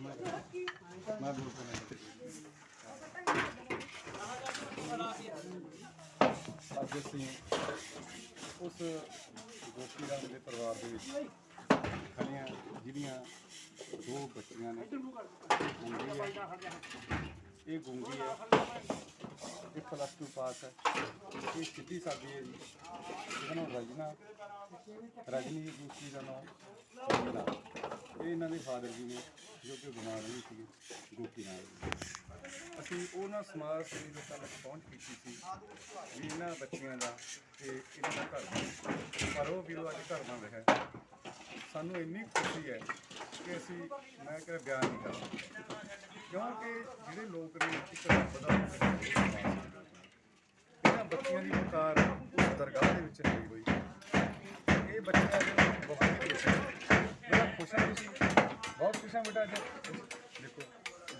ਮੈਂ ਅੱਜ ਅਸੀਂ ਉਸ ਗੋਪੀ ਰਾਮ ਦੇ ਪਰਿਵਾਰ ਦੇ ਵਿੱਚ ਖੜੀਆਂ ਜਿਹੜੀਆਂ ਦੋ ਬੱਚੀਆਂ ਨੇ। ਇਹ ਗੁੰਗੀ ਹੈ। ਇਹ ਪਲੱਸ 2 ਪਾਸ ਹੈ। ਇਹ ਸਿੱਧੀ ਸਾਦੀ ਹੈ ਜੀ। ਇਹਦਾ ਨਾਮ ਰਜਨਾ ਰਜਨੀ ਦੂਸਰੀ ਦਾ ਨਾਮ ਰਜਨਾ ਇਹ ਇਹਨਾਂ ਦੇ ਫਾਦਰ ਜੀ ਨੇ ਜੋ ਕਿ ਬਿਮਾਰ ਨਹੀਂ ਸੀ ਗੋਪੀ ਨਾਲ। ਅਸੀਂ ਉਹਨਾਂ ਸਮਾਜ ਸੇਵੀ ਲੋਕਾਂ ਤੱਕ ਪਹੁੰਚ ਕੀਤੀ ਸੀ ਵੀ ਇਹਨਾਂ ਬੱਚਿਆਂ ਦਾ ਤੇ ਇਹਨਾਂ ਦਾ ਘਰ ਦਾ ਪਰ ਉਹ ਵੀਰੋ ਅੱਜ ਘਰ ਬਣ ਰਿਹਾ ਸਾਨੂੰ ਇੰਨੀ ਖੁਸ਼ੀ ਹੈ ਕਿ ਅਸੀਂ ਮੈਂ ਕਿਹਾ ਬਿਆਨ ਨਹੀਂ ਕਰ ਸਕਦਾ ਕਿਉਂਕਿ ਜਿਹੜੇ ਲੋਕ ਨੇ ਇੱਕ ਰੱਬ ਦਾ ਰੂਪ ਹੈ, ਇਹਨਾਂ ਬੱਚੀਆਂ ਦੀ ਪੁਕਾਰ ਉਸ ਦਰਗਾਹ ਦੇ ਵਿੱਚ ਹੋਈ ਹੋਈ। ਇਹ ਬੱਚਿਆਂ ਦੇ ਬਹੁਤ ਹੀ ਖੁਸ਼ ਹੈ। ਬੜਾ ਖੁਸ਼ ਹਾਂ ਤੁਸੀਂ ਬਹੁਤ ਖੁਸ਼ ਹੈ ਬੇਟਾ ਅੱਜ। ਦੇਖੋ,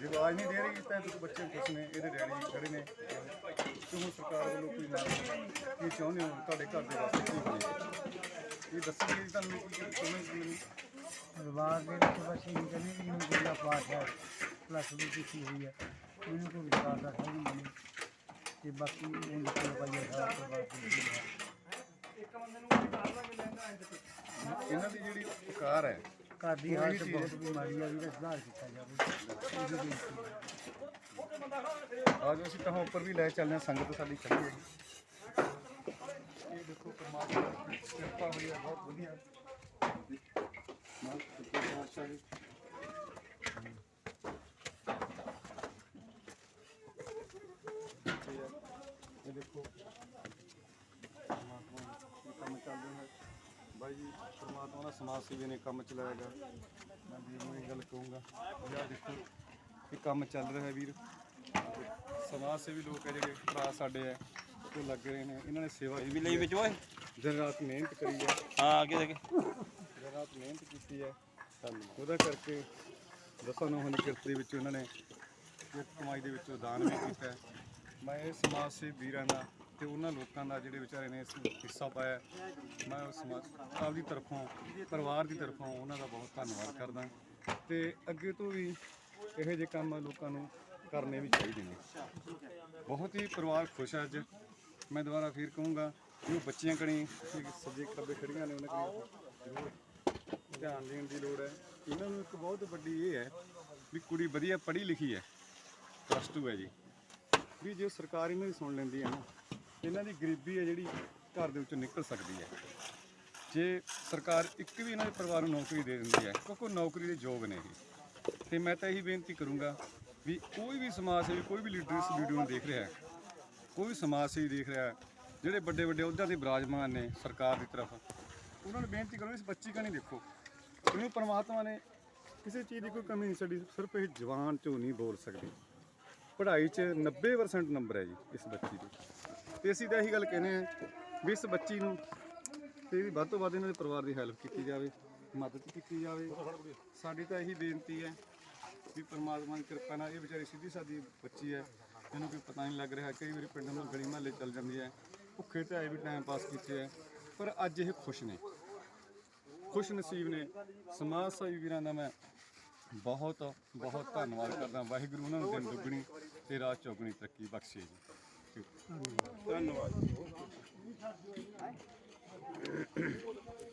ਜੇ ਆਵਾਜ਼ ਨਹੀਂ ਦੇ ਰਹੀ, ਤਾਂ ਤੁਸੀਂ ਬੱਚੇ ਖੁਸ਼ ਨੇ, ਇਹਦੇ ਡੈਡੀ ਖੜੇ ਨੇ। ਕਿ ਸਰਕਾਰ ਵੱਲੋਂ ਕੋਈ ਨਾ ਕੀ ਚਾਹੁੰਦੇ ਹੋ, ਤੁਹਾਡੇ ਘਰ ਦੇ ਵਾਸਤੇ ਕੀ ਬਣੇ ਇਹ ਦੱਸਣਗੇ ਜੀ, ਤੁਹਾਨੂੰ ਕੀ ਸਮਝ ਨਹੀਂ ਪਰਿਵਾਰ ਦੇ ਵਿੱਚ ਬਸ ਇਹ ਕਹਿੰਦੇ ਵੀ ਇਹਨੂੰ ਗੁੱਲਾ ਪਾਸ ਹੈ ਪਲੱਸ ਵੀ ਕੀਤੀ ਹੋਈ ਹੈ। ਇਹਨੂੰ ਕੋਈ ਵਿਚਾਰ ਦਾ ਸਮਝ ਨਹੀਂ। ਤੇ ਬਾਕੀ ਉਹ ਨਿਕਲ ਪਾਈਏ ਸਾਰਾ ਪਰਿਵਾਰ ਦੀ ਜੀ ਹੈ। ਇਹਨਾਂ ਦੀ ਜਿਹੜੀ ਪੁਕਾਰ ਹੈ ਘਰ ਦੀ ਵੀ ਹਾਲਤ ਬਹੁਤ ਬਿਮਾਰੀ ਆ ਜਿਹਦਾ ਸੁਧਾਰ ਕੀਤਾ ਜਾਵੇ। ਇਹਦੀ ਬੇਨਤੀ ਹੈ। ਆਜ ਅਸੀਂ ਕਹਾਂ ਉੱਪਰ ਵੀ ਲੈ ਚੱਲਦੇ ਹਾਂ ਸੰਗਤ ਸਾਡੀ ਖੜੀ ਹੈ। ਇਹ ਦੇਖੋ ਪਰਮਾਤਮਾ ਦੀ ਕਿਰਪਾ ਹੋਈ ਹੈ ਬਹੁਤ ਵਧੀਆ। ਮਾਂ ਸੱਚੇ ਪਾਤਸ਼ਾਹ ਜੀ ਇਹ ਹੈ, ਇਹ ਦੇਖੋ ਪਰਮਾਤਮਾ ਇਹ ਕੰਮ ਚੱਲ ਰਿਹਾ ਹੈ ਬਾਈ ਜੀ ਪਰਮਾਤਮਾ ਦਾ ਸਮਾਜ ਸੇਵੀ ਨੇ ਕੰਮ ਚਲਾਏਗਾ ਮੈਂ ਵੀਰ ਨੂੰ ਇਹ ਗੱਲ ਕਹੂੰਗਾ ਆਹ ਦੇਖੋ ਇਹ ਕੰਮ ਚੱਲ ਰਿਹਾ ਹੈ ਵੀਰ। ਸਮਾਜ ਸੇਵੀ ਲੋਕ ਹੈ ਜਿਹੜੇ ਭਰਾ ਸਾਡੇ ਹੈ ਉਹ ਲੱਗ ਰਹੇ ਨੇ। ਇਹਨਾਂ ਨੇ ਸੇਵਾ ਵੀ ਲਈ ਵਿੱਚ ਓਏ। ਦਿਨ ਰਾਤ ਮਿਹਨਤ ਕਰੀ ਹੈ। ਹਾਂ ਅੱਗੇ ਦੇਖ। ਦਿਨ ਰਾਤ ਮਿਹਨਤ ਕੀਤੀ ਹੈ। ਉਹਦਾ ਕਰਕੇ ਦਸਾਂ ਨੌਹਾਂ ਦੀ ਕਿਰਤ ਦੇ ਵਿੱਚ ਉਹਨਾਂ ਨੇ ਕਮਾਈ ਦੇ ਵਿੱਚੋਂ ਦਾਨ ਵੀ ਕੀਤਾ। ਮੈਂ ਇਹ ਸਮਾਜ ਸੇਵੀ ਵੀਰਾਂ ਦਾ ਤੇ ਉਹਨਾਂ ਲੋਕਾਂ ਦਾ ਜਿਹੜੇ ਵਿਚਾਰੇ ਨੇ ਇਸ ਹਿੱਸਾ ਪਾਇਆ ਮੈਂ ਉਸ ਸਮਾਜ ਦੀ ਤਰਫੋਂ, ਪਰਿਵਾਰ ਦੀ ਤਰਫੋਂ ਉਹਨਾਂ ਦਾ ਬਹੁਤ ਧੰਨਵਾਦ ਕਰਦਾ ਤੇ ਅੱਗੇ ਤੋਂ ਵੀ ਇਹੋ ਜਿਹੇ ਕੰਮ ਲੋਕਾਂ ਨੂੰ ਕਰਨੇ ਵੀ ਚਾਹੀਦੇ ਨੇ। ਬਹੁਤ ਹੀ ਪਰਿਵਾਰ ਖੁਸ਼ ਹੈ ਅੱਜ। ਮੈਂ ਦੁਬਾਰਾ ਫੇਰ ਕਹੂੰਗਾ ਕਿ ਉਹ ਬੱਚੀਆਂ ਕਣੀ ਸੱਜੇ ਖੱਬੇ ਖੜੀਆਂ ਨੇ, ਉਹਨਾਂ ਕਣੀ ਧਿਆਨ ਦੇਣ ਦੀ ਲੋੜ ਹੈ। ਇਹਨਾਂ ਨੂੰ ਇੱਕ ਬਹੁਤ ਵੱਡੀ ਇਹ ਹੈ ਵੀ ਕੁੜੀ ਵਧੀਆ ਪੜ੍ਹੀ ਲਿਖੀ ਹੈ। ਪਲੱਸ 2 ਹੈ ਜੀ। ਵੀ ਜੇ ਸਰਕਾਰ ਇਹਨਾਂ ਦੀ ਸੁਣ ਲੈਂਦੀ ਹੈ ਨਾ ਇਹਨਾਂ ਦੀ ਗਰੀਬੀ ਹੈ ਜਿਹੜੀ ਘਰ ਦੇ ਵਿੱਚੋਂ ਨਿਕਲ ਸਕਦੀ ਹੈ। ਜੇ ਸਰਕਾਰ ਇੱਕ ਵੀ ਇਹਨਾਂ ਦੇ ਪਰਿਵਾਰ ਨੂੰ ਨੌਕਰੀ ਦੇ ਦਿੰਦੀ ਹੈ, ਕਿਉਂਕਿ ਨੌਕਰੀ ਦੇ ਯੋਗ ਨੇ ਇਹ। ਤੇ ਮੈਂ ਤਾਂ ਇਹੀ ਬੇਨਤੀ ਕਰੂੰਗਾ ਵੀ ਕੋਈ ਵੀ ਸਮਾਜ ਸੇਵੀ, ਕੋਈ ਵੀ ਲੀਡਰ ਇਸ ਵੀਡੀਓ ਨੂੰ ਦੇਖ ਰਿਹਾ ਹੈ, ਕੋਈ ਵੀ ਸਮਾਜ ਸੇਵੀ ਦੇਖ ਰਿਹਾ ਹੈ, ਜਿਹੜੇ ਵੱਡੇ ਵੱਡੇ ਅਹੁਦਿਆਂ ਦੇ ਬਰਾਜਮਾਨ ਨੇ ਸਰਕਾਰ ਦੀ ਤਰਫ, ਉਹਨਾਂ ਨੂੰ ਬੇਨਤੀ ਕਰੋ ਇਸ ਬੱਚੀ ਕਾ ਨਹੀਂ ਦੇਖੋ। ਕਿਉਂਕਿ ਪਰਮਾਤਮਾ ਨੇ ਕਿਸੇ ਚੀਜ਼ ਦੀ ਕੋਈ ਕਮੀ ਨਹੀਂ ਛੱਡੀ, ਸਿਰਫ ਇਹ ਜਵਾਨ ਚੋਂ ਨਹੀਂ ਬੋਲ ਸਕਦੇ। ਪੜ੍ਹਾਈ 'ਚ 90% ਨੰਬਰ ਹੈ ਜੀ ਇਸ ਬੱਚੀ ਦੇ। ਤੇ ਅਸੀਂ ਤਾਂ ਇਹੀ ਗੱਲ ਕਹਿੰਦੇ ਆ ਵੀ ਇਸ ਬੱਚੀ ਨੂੰ ਤੇ ਵੀ ਵੱਧ ਤੋਂ ਵੱਧ ਇਹਨਾਂ ਦੇ ਪਰਿਵਾਰ ਦੀ ਹੈਲਪ ਕੀਤੀ ਜਾਵੇ, ਮਦਦ ਕੀਤੀ ਜਾਵੇ। ਸਾਡੀ ਤਾਂ ਇਹੀ ਬੇਨਤੀ ਹੈ ਵੀ ਪਰਮਾਤਮਾ ਦੀ ਕਿਰਪਾ ਨਾਲ ਇਹ ਵਿਚਾਰੀ ਸਿੱਧੀ ਸਾਦੀ ਬੱਚੀ ਹੈ, ਇਹਨੂੰ ਕੋਈ ਪਤਾ ਨਹੀਂ ਲੱਗ ਰਿਹਾ, ਕਈ ਵਾਰੀ ਪਿੰਡ ਨੂੰ ਗਲੀ ਮਹੱਲੇ ਚੱਲ ਜਾਂਦੀ ਹੈ, ਭੁੱਖੇ ਤੇ ਆਏ ਵੀ ਟਾਈਮ ਪਾਸ ਕੀਤੇ ਹੈ, ਪਰ ਅੱਜ ਇਹ ਖੁਸ਼ ਨੇ। ਖੁਸ਼ ਨਸੀਬ ਨੇ। ਸਮਾਜ ਸੇਵੀ ਵੀਰਾਂ ਦਾ ਮੈਂ ਬਹੁਤ ਬਹੁਤ ਧੰਨਵਾਦ ਕਰਦਾ। ਵਾਹਿਗੁਰੂ ਉਹਨਾਂ ਨੂੰ ਦਿਨ ਦੁੱਗਣੀ ਤੇ ਰਾਤ ਚੌਗਣੀ ਤਰੱਕੀ ਬਖਸ਼ੇ ਜੀ। ਧੰਨਵਾਦ।